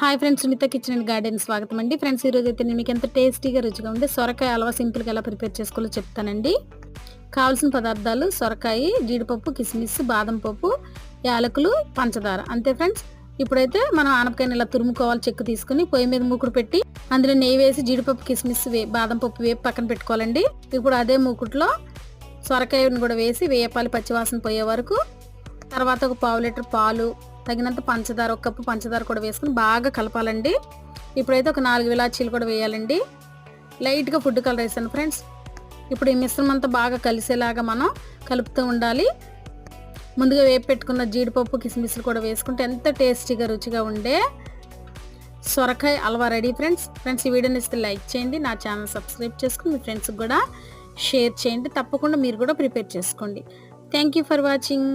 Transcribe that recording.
Hi friends Sunitha kitchen and garden స్వాగతం అండి. Friends ఈరోజు అయితే నేను మీకు ఎంత టేస్టీగా రుచిగా ఉంది సొరకాయ అలవా సింపుల్గా ఎలా ప్రిపేర్ చేసుకోవాలో చెప్తానండి. కావాల్సిన పదార్థాలు సొరకాయ జీడిపప్పు కిస్మిస్ బాదం పప్పు యాలకులు పంచదార. అంతే ఫ్రెండ్స్ ఇప్పుడైతే మనం ఆనపకాయని ఇలా తురుముకోవాలి చెక్కు తీసుకుని పొయ్యి మీద మూకుడు పెట్టి అందులో నెయ్యి వేసి జీడిపప్పు కిస్మిస్ వే బాదం పప్పు వేపు పక్కన పెట్టుకోవాలండి. ఇప్పుడు అదే మూకుట్లో సొరకాయని కూడా వేసి వేయపాలి పచ్చివాసన పోయే వరకు. తర్వాత ఒక పావు లీటర్ పాలు తగినంత పంచదార ఒక కప్పు పంచదార కూడా వేసుకుని బాగా కలపాలండి. ఇప్పుడైతే ఒక నాలుగు ఇలాచీలు కూడా వేయాలండి. లైట్గా ఫుడ్ కలర్ వేసాను ఫ్రెండ్స్. ఇప్పుడు ఈ మిశ్రమం అంతా బాగా కలిసేలాగా మనం కలుపుతూ ఉండాలి. ముందుగా వేపు పెట్టుకున్న జీడిపప్పు కిస్మిస్లు కూడా వేసుకుంటే ఎంత టేస్టీగా రుచిగా ఉండే సొరకాయ హల్వా రెడీ ఫ్రెండ్స్. ఫ్రెండ్స్ ఈ వీడియోని ఇస్తే లైక్ చేయండి నా ఛానల్ సబ్స్క్రైబ్ చేసుకుని మీ ఫ్రెండ్స్కి కూడా షేర్ చేయండి. తప్పకుండా మీరు కూడా ప్రిపేర్ చేసుకోండి. Thank you for watching.